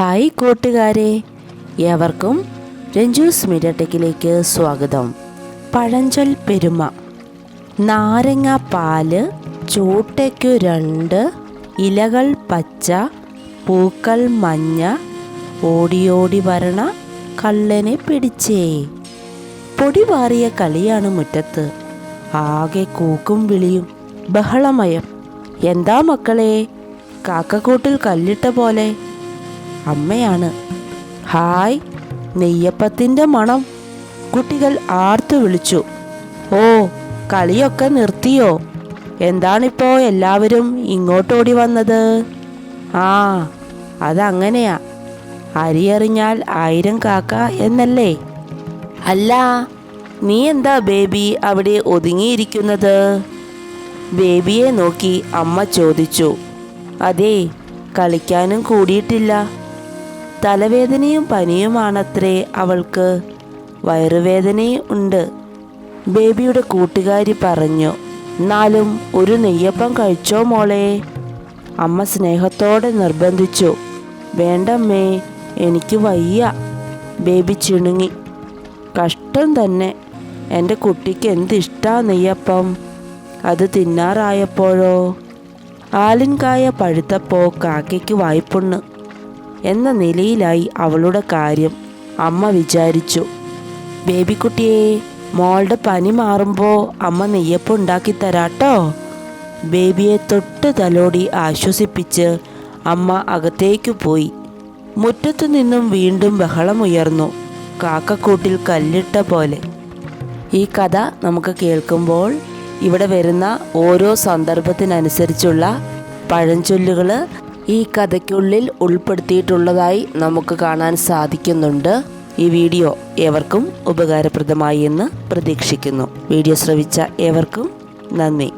Hi കൂട്ടുകാരെ ഏവർക്കും രഞ്ജൂസ് മീഡിയടെക്കിലേക്ക് സ്വാഗതം. പഴഞ്ചൊൽ പെരുമ. നാരങ്ങ പാൽ ചൂട്ടയ്ക്കു രണ്ട് ഇലകൾ പച്ച പൂക്കൾ മഞ്ഞ ഓടിയോടി വരണ കള്ളനെ പിടിച്ചേ. പൊടിവാറിയ കളിയാണ് മുറ്റത്ത്. ആകെ കൂക്കും വിളിയും ബഹളമയം. എന്താ മക്കളെ കാക്കക്കൂട്ടിൽ കല്ലിട്ട പോലെ അമ്മയാണ്. ഹായ് നെയ്യപ്പത്തിന്റെ മണം. കുട്ടികൾ ആർത്തു വിളിച്ചു. ഓ കളിയൊക്കെ നിർത്തിയോ? എന്താണിപ്പോ എല്ലാവരും ഇങ്ങോട്ടോടി വന്നത്? ആ അതങ്ങനെയാ. അരിയെറിഞ്ഞാൽ ആയിരം കാക്ക എന്നല്ലേ? അല്ല നീ എന്താ ബേബി അവിടെ ഒതുങ്ങിയിരിക്കുന്നത്? ബേബിയെ നോക്കി അമ്മ ചോദിച്ചു. അതെ കളിക്കാനും കൂടിയിട്ടില്ല. തലവേദനയും പനിയുമാണത്രേ അവൾക്ക്. വയറുവേദനയും ഉണ്ട്. ബേബിയുടെ കൂട്ടുകാരി പറഞ്ഞു എന്നാലും ഒരു നെയ്യപ്പം കഴിച്ചോ മോളെ? അമ്മ സ്നേഹത്തോടെ നിർബന്ധിച്ചു വേണ്ടമ്മേ എനിക്ക് വയ്യ. ബേബി ചിണുങ്ങി കഷ്ടം തന്നെ. എന്റെ കുട്ടിക്ക് എന്തിഷ്ടാ നെയ്യപ്പം? അത് തിന്നാറായപ്പോഴോ? ആലിൻകായ പഴുത്തപ്പോൾ കാക്കയ്ക്ക് വായ്പുണ്ണ്. എന്ന നിലയിലായി അവളുടെ കാര്യം അമ്മ വിചാരിച്ചു. ബേബിക്കുട്ടിയെ മോളുടെ പനി മാറുമ്പോൾ അമ്മ നെയ്യപ്പം ഉണ്ടാക്കി തരാട്ടോ. ബേബിയെ തൊട്ട് തലോടി ആശ്വസിപ്പിച്ച് അമ്മ അകത്തേക്ക് പോയി. മുറ്റത്തു നിന്നും വീണ്ടും ബഹളമുയർന്നു കാക്കക്കൂട്ടിൽ കല്ലിട്ട പോലെ. ഈ കഥ നമുക്ക് കേൾക്കുമ്പോൾ ഇവിടെ വരുന്ന ഓരോ സന്ദർഭത്തിനനുസരിച്ചുള്ള പഴഞ്ചൊല്ലുകൾ ഈ കഥയ്ക്കുള്ളിൽ ഉൾപ്പെടുത്തിയിട്ടുള്ളതായി നമുക്ക് കാണാൻ സാധിക്കുന്നുണ്ട്. ഈ വീഡിയോ ഏവർക്കും ഉപകാരപ്രദമായി എന്ന് പ്രതീക്ഷിക്കുന്നു. വീഡിയോ ശ്രവിച്ച ഏവർക്കും നന്ദി.